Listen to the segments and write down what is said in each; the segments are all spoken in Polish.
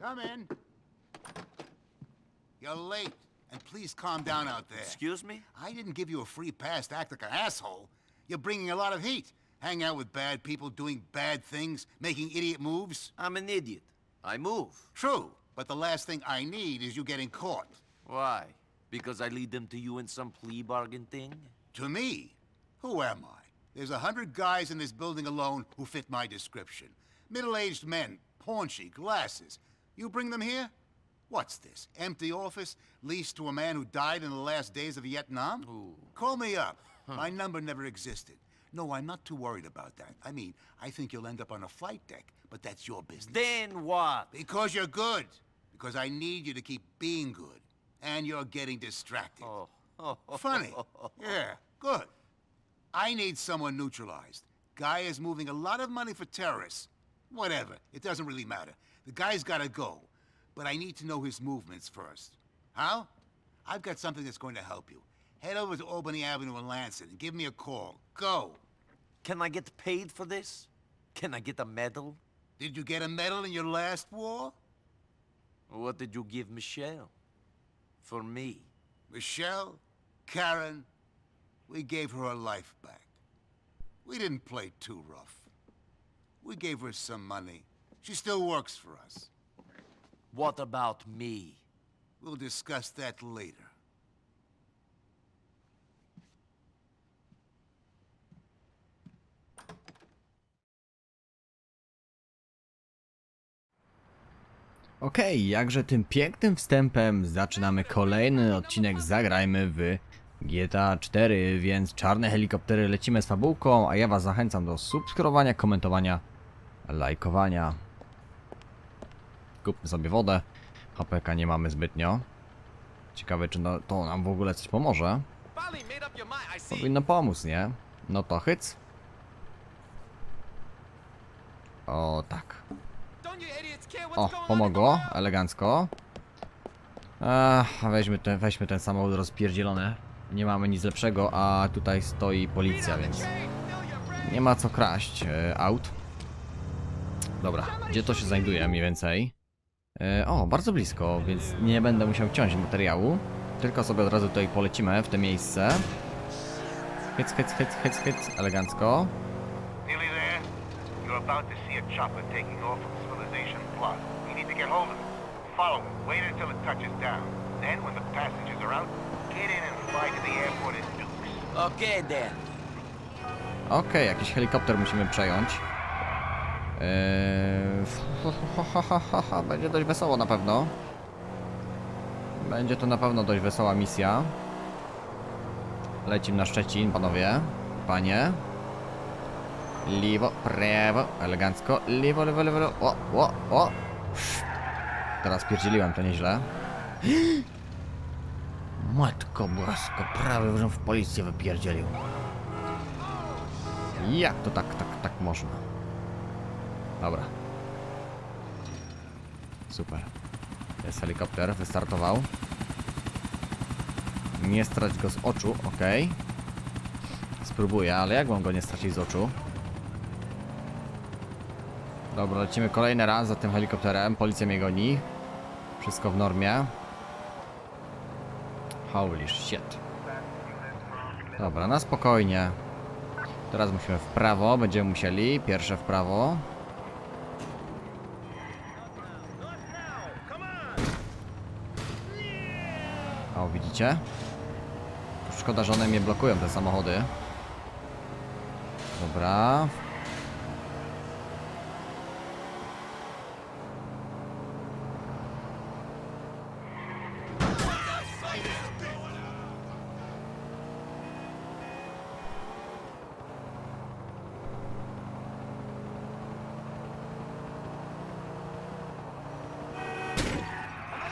Come in. You're late, and please calm down out there. Excuse me? I didn't give you a free pass to act like an asshole. You're bringing a lot of heat. Hang out with bad people, doing bad things, making idiot moves. I'm an idiot. I move. True, but the last thing I need is you getting caught. Why? Because I lead them to you in some plea bargain thing? To me, who am I? There's a hundred guys in this building alone who fit my description. Middle-aged men, paunchy, glasses. You bring them here? What's this? Empty office, leased to a man who died in the last days of Vietnam? Ooh. Call me up. My number never existed. No, I'm not too worried about that. I mean, I think you'll end up on a flight deck, but that's your business. Then what? Because you're good. Because I need you to keep being good. And you're getting distracted. Oh. oh. Funny. Yeah, good. I need someone neutralized. Guy is moving a lot of money for terrorists. Whatever. It doesn't really matter. The guy's gotta go. But I need to know his movements first. How? I've got something that's going to help you. Head over to Albany Avenue in Lansing and give me a call. Go. Can I get paid for this? Can I get a medal? Did you get a medal in your last war? What did you give Michelle? For me? Michelle? Karen? We gave her her life back. We didn't play too rough. We gave her some money. She still works for us. What about me? We'll discuss that later. Okej, jakże tym pięknym wstępem zaczynamy kolejny odcinek Zagrajmy w GTA 4, więc czarne helikoptery lecimy z fabułką, a ja was zachęcam do subskrybowania, komentowania, lajkowania. Kupmy sobie wodę, HPK nie mamy zbytnio. Ciekawe czy to nam w ogóle coś pomoże. Powinno pomóc, nie? No to hyc. O tak. O, pomogło, elegancko. Ech, weźmy ten, weźmy ten samochód rozpierdzielony. Nie mamy nic lepszego, a tutaj stoi policja, więc nie ma co kraść e, aut. Dobra, gdzie to się znajduje mniej więcej? E, o, bardzo blisko, więc nie będę musiał ciąć materiału. Tylko sobie od razu tutaj polecimy w te miejsce. Hyc, hyc, hyc, hyc, hyc, elegancko. To to to Dukes. Okay. Okej, jakiś helikopter musimy przejąć. Eee, będzie dość wesoło na pewno. Będzie to na pewno dość wesoła misja. Lecimy na Szczecin, panowie. Panie. Lewo, prawo, elegancko. Lewo, lewo, lewo, lewo. O, o, o. Teraz pierdzieliłem to nieźle. Matko bosko, prawie że w policję wypierdzielił. Jak to tak, tak, tak można? Dobra. Super. Jest helikopter, wystartował. Nie strać go z oczu, ok. Spróbuję, ale jak mam go nie stracić z oczu? Dobra, lecimy kolejny raz za tym helikopterem. Policja mnie goni. Wszystko w normie. Holy shit. Dobra, na spokojnie. Teraz musimy w prawo, będziemy musieli. Pierwsze w prawo. O, widzicie? Szkoda, że one mnie blokują, te samochody. Dobra.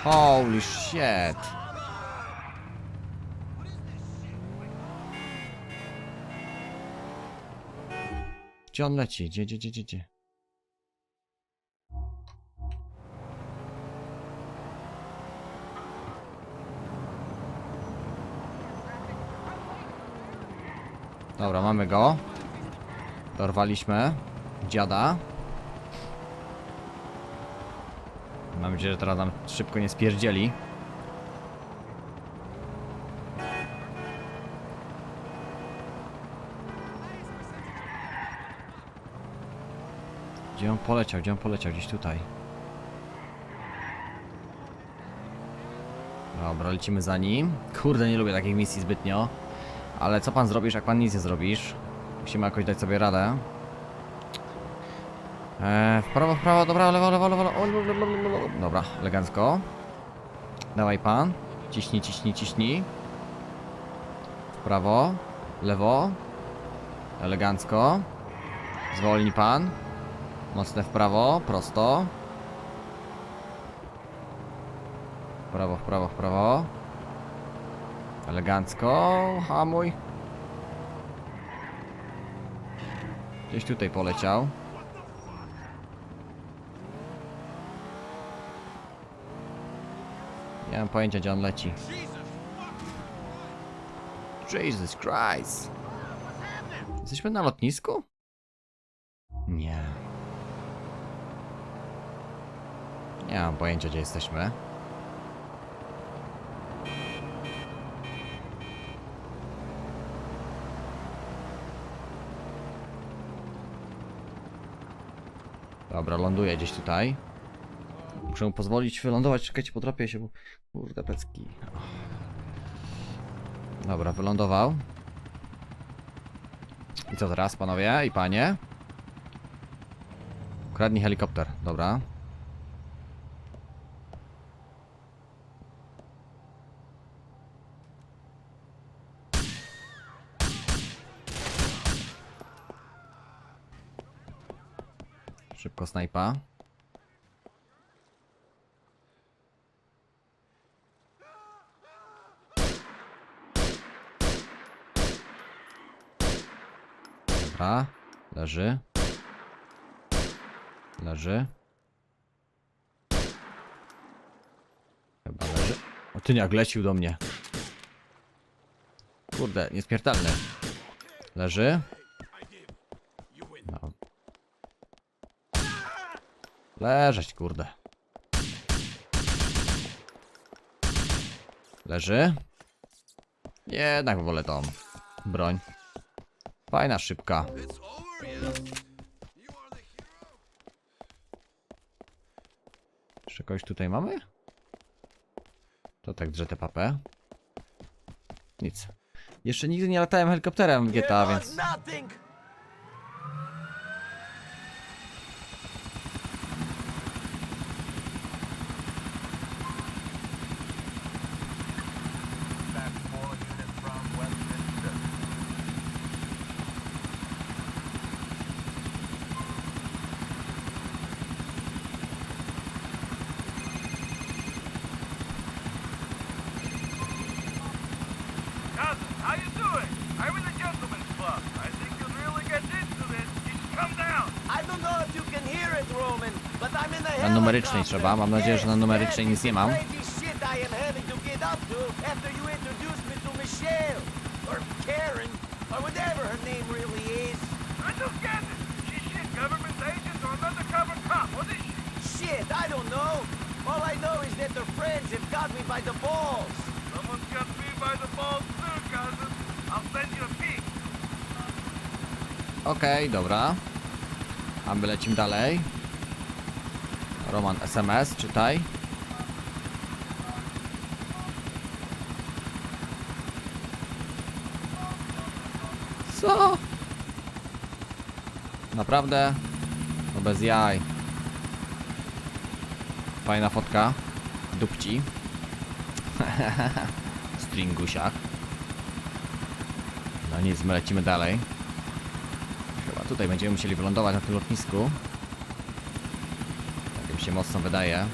Holy shit. Gdzie on leci? Gdzie, gdzie, gdzie, gdzie? Dobra, mamy go. Dorwaliśmy dziada. Mam nadzieję, że teraz nam szybko nie spierdzieli. Gdzie on poleciał? Gdzie on poleciał? Gdzieś tutaj. Dobra, lecimy za nim. Kurde, nie lubię takich misji zbytnio. Ale co pan zrobisz, jak pan nic nie zrobisz? Musimy jakoś dać sobie radę. Eee, w prawo, w prawo, dobra, lewo, lewo, lewo, lewo. Dobra, elegancko. Dawaj pan. Ciśnij, ciśnij, ciśnij. W prawo, lewo. Elegancko. Zwolni pan. Mocne w prawo, prosto. W prawo, w prawo, w prawo. Elegancko. Hamuj. Gdzieś tutaj poleciał. Nie mam pojęcia gdzie on leci. Jesus Christ. Jesteśmy na lotnisku? Nie. Nie mam pojęcia gdzie jesteśmy. Dobra, ląduję gdzieś tutaj. Muszę mu pozwolić wylądować, czekajcie, potropię się, bo... Kurde, pecki. Dobra, wylądował. I co teraz, panowie i panie? Ukradnij helikopter, dobra. Szybko snajpa. Dobra, leży. Leży. Chyba leży. O ty jak lecił do mnie. Kurde, nieśmiertelny. Leży. No. Leżeć, kurde. Leży. Jednak wolę tą broń. Fajna, szybka. Jeszcze kogoś tutaj mamy? To tak drze tę papę. Nic. Jeszcze nigdy nie latałem helikopterem w GTA, więc... Nothing. Cousin, how you doing? I'm in the gentleman's club. I think you'll really get into this. You should come down. I don't know if you can hear it, Roman, but I'm in the Na numerycznej helicopter. trzeba, mam nadzieję, że na Yes, numerycznej yes, nic nie mam. crazy shit I am having to get up to after you introduced me to Michelle. Or Karen. Or whatever her name really is. I don't get it. She's shit government agent or an undercover cop. What is she? Shit, I don't know. All I know is that her friends have got me by the balls. Someone's got me by the balls too, cousin. I'll send you a peek. Okej, dobra. A my lecimy dalej. Roman SMS, czytaj. Co? Naprawdę? No bez jaj. Fajna fotka. Dupci. Stringusiach. No nic, my lecimy dalej. Chyba tutaj będziemy musieli wylądować na tym lotnisku. Się mocno wydaje.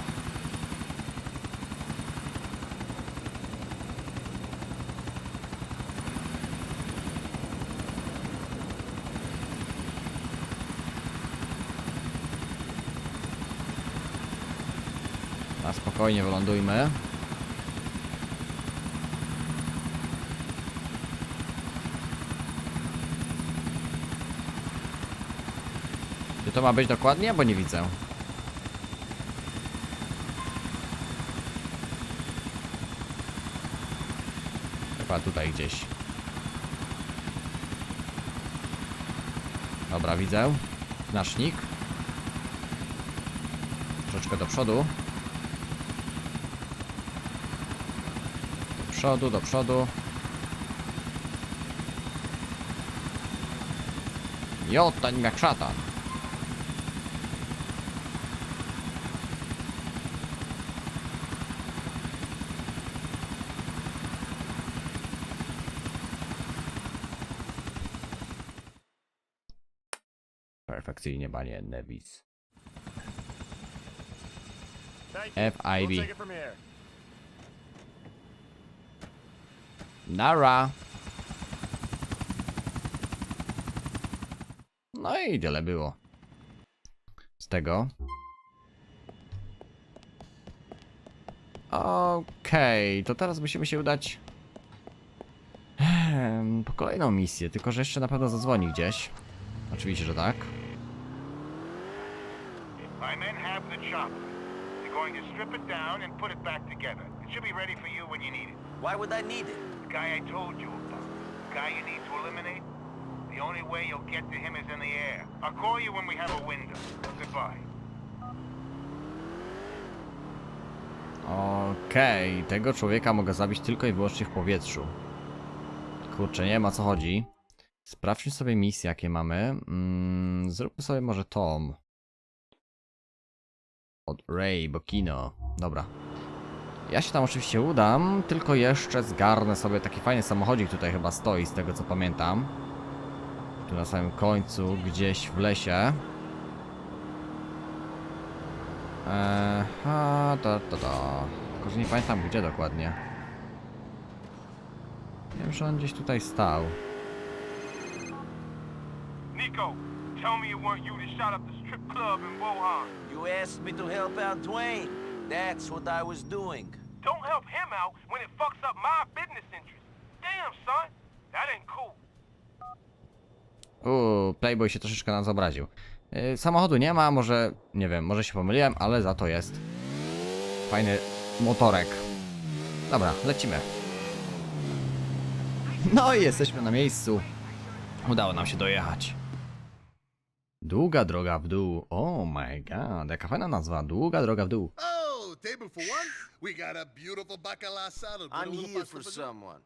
Na spokojnie wylądujmy. Czy to ma być dokładnie, bo nie widzę. Chyba tutaj gdzieś. Dobra, widzę. Znacznik. Troszeczkę do przodu. Do przodu, do przodu. Jotań jak szatan. Perfekcyjnie, panie Nevis. FIB. Nara. No i tyle było. Z tego. Okej, to teraz musimy się udać em, po kolejną misję, tylko że jeszcze na pewno zadzwoni gdzieś. Oczywiście, że tak. Have the chopper. They're going to strip it down and put it back together. It should be ready for you when you need it. Why would I need it? The guy I told you about. The guy you need to eliminate. The only way you'll get to him is in the air. I'll call you when we have a window. Goodbye. Okej, tego człowieka mogę zabić tylko i wyłącznie w powietrzu. Kurczę, nie wiem o co chodzi. Sprawdźmy sobie misje, jakie mamy. Mm, zróbmy sobie może Tom. Od Ray, Bokino. Dobra. Ja się tam oczywiście udam, tylko jeszcze zgarnę sobie taki fajny samochodzik tutaj chyba stoi, z tego co pamiętam. Tu na samym końcu, gdzieś w lesie. Eee, to, to, to. Tylko, że nie pamiętam gdzie dokładnie. Wiem, że on gdzieś tutaj stał. Nico, tell me it weren't you that shot up the strip club in Wuhan. You asked me to help out Dwayne. That's what I was doing. Don't help him out when it fucks up my business interests. Damn, son, that ain't cool. Uuu, Playboy się troszeczkę nas obraził. Yy, samochodu nie ma, może, nie wiem, może się pomyliłem, ale za to jest fajny motorek. Dobra, lecimy. No i jesteśmy na miejscu. Udało nam się dojechać. Długa droga w dół. Oh my god, jaka fajna nazwa. Długa droga w dół. Oh, table for one? We got a beautiful bacala salad. I'm here for someone.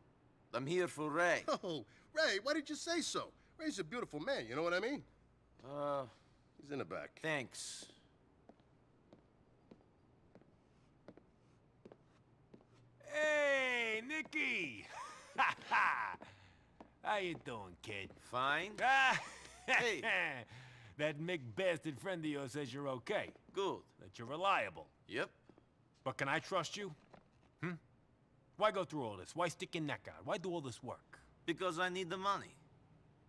I'm here for Ray. Oh, Ray, why did you say so? Ray's a beautiful man, you know what I mean? Uh, He's in the back. thanks. Hey, Nicky! How you doing, kid? Fine. Ah, Hey. That Mick bastard friend of yours says you're okay, Good. that you're reliable. Yep. But can I trust you? Hmm? Why go through all this? Why stick your neck out? Why do all this work? Because I need the money.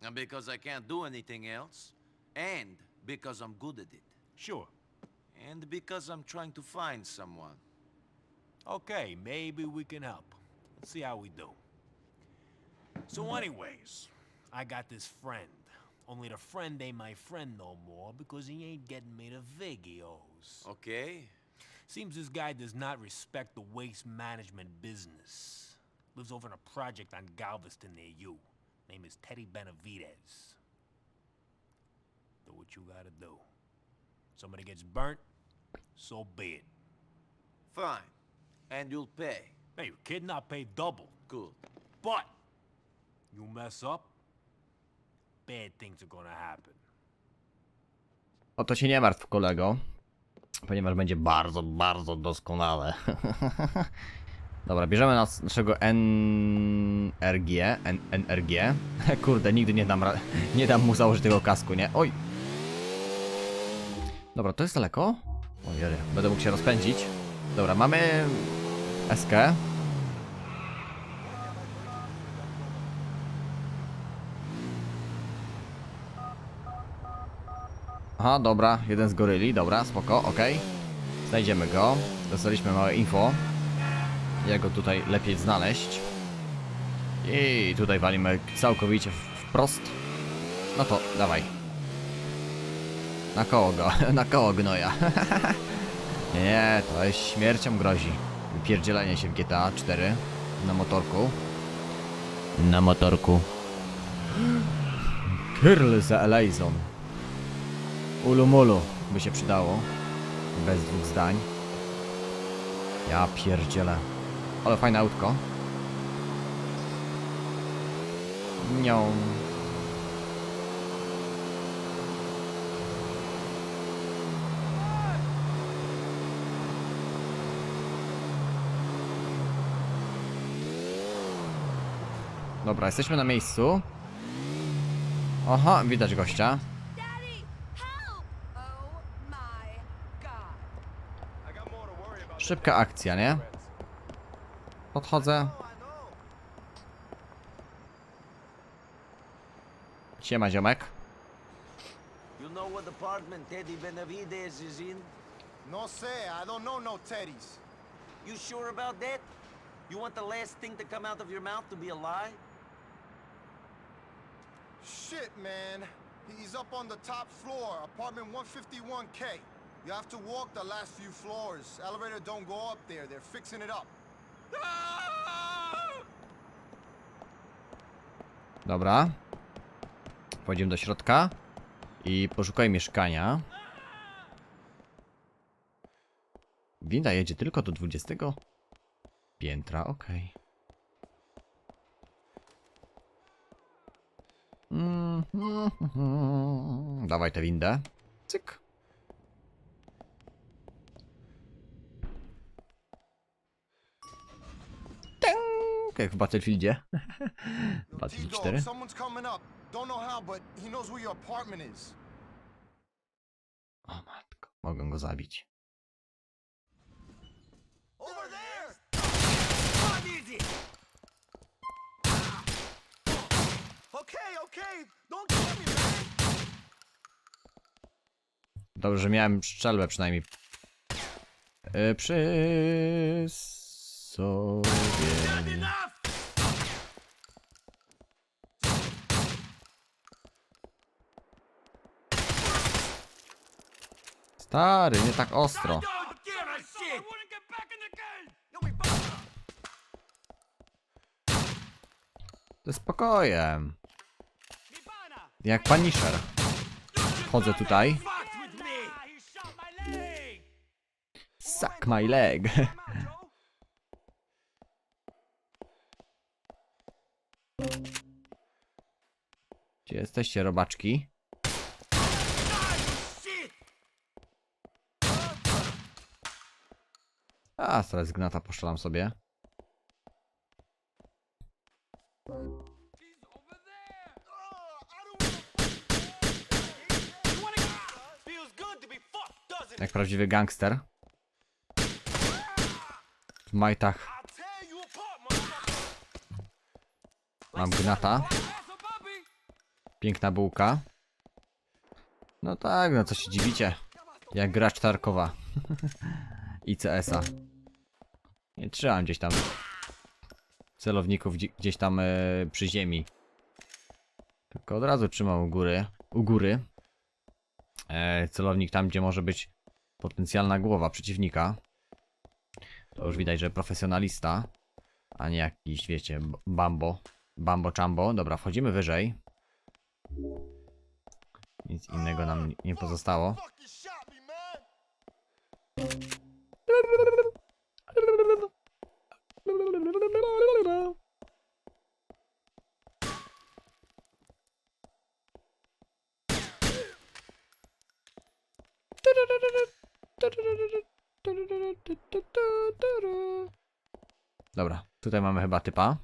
And because I can't do anything else. And because I'm good at it. Sure. And because I'm trying to find someone. Okay, maybe we can help. Let's see how we do. So, anyways, I got this friend. Only the friend ain't my friend no more because he ain't getting me the videos. Okay? Seems this guy does not respect the waste management business. Lives over in a project on Galveston near you. Name is Teddy Benavides. Do what you gotta do. Somebody gets burnt, so be it. Fine. And you'll pay. Hey, you kidding? I'll pay double. Good. But you mess up, bad. O to się nie martw, kolego. Ponieważ będzie bardzo, bardzo doskonale. Dobra, bierzemy nas, naszego NRG. N NRG. Kurde, nigdy nie dam, nie dam mu założyć tego kasku, nie? Oj! Dobra, to jest daleko? Ojej, będę mógł się rozpędzić. Dobra, mamy SK. Aha, dobra, jeden z goryli, dobra, spoko, okej. Znajdziemy go. Dostaliśmy małe info. Jak go tutaj lepiej znaleźć. I tutaj walimy całkowicie wprost. No to, dawaj. Na koło go, na koło gnoja. nie, to jest śmiercią grozi. Wypierdzielenie się w GTA 4 na motorku. Na motorku. Kyrl za Elazon. Ulumulu by się przydało. Bez dwóch zdań. Ja pierdzielę. Ale fajne autko. Nią. Dobra, jesteśmy na miejscu. Aha, widać gościa. Daddy, help! Oh my god. Szybka akcja, nie? Podchodzę. Siema, ziomek. You know what apartment Teddy Benavides is in? No say, I don't know no teddies. You sure about that? You want the last thing to come out of your mouth to be a lie? Shit, man. He's up on the top floor, apartment 151K. You have to walk the last few floors. Elevator don't go up there. They're fixing it up. Dobra. Wchodzimy do środka. I poszukaj mieszkania. Winda jedzie tylko do 20 piętra, okej. Mm, mm, mm. Dawaj tę windę. Cyk. Jak w Battlefieldzie. Battlefield T-Dog, 4. someone's coming up. Don't know how, but he knows where your apartment is. O matko, mogę go zabić. Dobrze, że miałem strzelbę przynajmniej. Yy, przy sobie. Stary, nie tak ostro. Ze spokojem. Jak paniszer. Chodzę tutaj. Suck my leg. Gdzie jesteście, robaczki? Shit. A, teraz gnata poszczelam sobie. Jak prawdziwy gangster. W majtach mam gnata. Piękna bułka. No tak, no co się dziwicie. Jak gracz Tarkowa. ICS-a. Nie trzymam gdzieś tam celowników gdzie- gdzieś tam e, przy ziemi. Tylko od razu trzymam u góry. U góry. E, celownik tam, gdzie może być potencjalna głowa przeciwnika. To już widać, że profesjonalista. A nie jakiś, wiecie, bambo. Bambo chambo. Dobra, wchodzimy wyżej. Nic innego nam nie pozostało. Fucking shot me, man. Dobra, tutaj mamy chyba typa.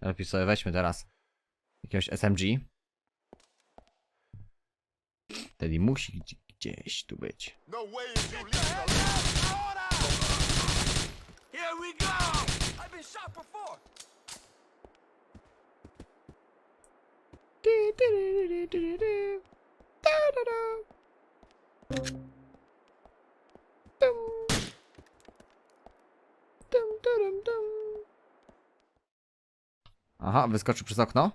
Lepiej sobie weźmy teraz jakiegoś SMG. Wtedy musi gdzie- gdzieś tu być. No Aha, wyskoczył przez okno?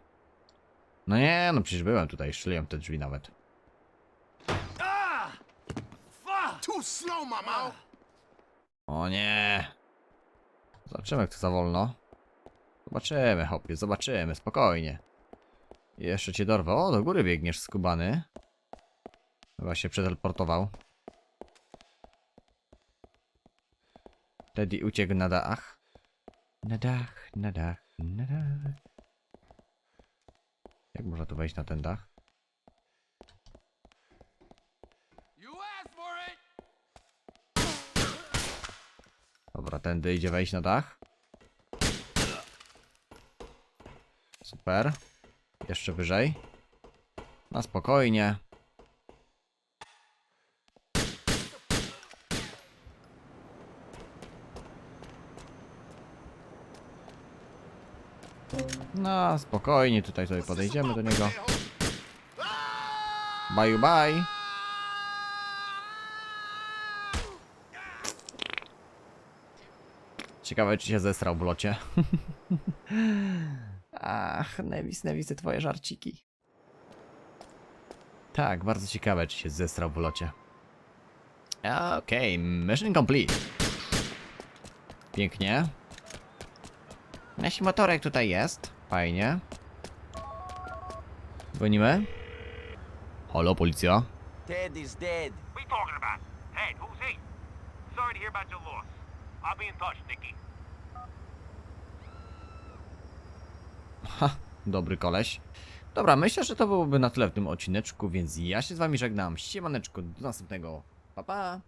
No nie, no przecież byłem tutaj, strzeliłem w te drzwi nawet. Fuck! Too slow, mama. O nie. Zobaczymy, jak to za wolno. Zobaczymy, hopie, zobaczymy, spokojnie. Jeszcze cię dorwę. O, do góry biegniesz, skubany. Chyba się przeteleportował. Teddy uciekł na dach. Na dach, na dach, na dach. Jak można tu wejść na ten dach? Dobra, tędy idzie wejść na dach. Super. Jeszcze wyżej. Na spokojnie. No, spokojnie, tutaj sobie podejdziemy do niego. Bye bye. Ciekawe, czy się zesrał w locie. Ach, Nevis, Nevis, te twoje żarciki. Tak, bardzo ciekawe, czy się zesrał w locie. Okej, mission complete. Pięknie. Nasi motorek tutaj jest. Fajnie. Dzwonimy. Halo, policja. Ted is dead. What you talking about? Hey, who's he? Sorry to hear about your loss. I'll be in touch, Nicky. Ha, dobry koleś. Dobra, myślę, że to byłoby na tyle w tym odcineczku, więc ja się z wami żegnam. Siemaneczku, do następnego. Pa, pa.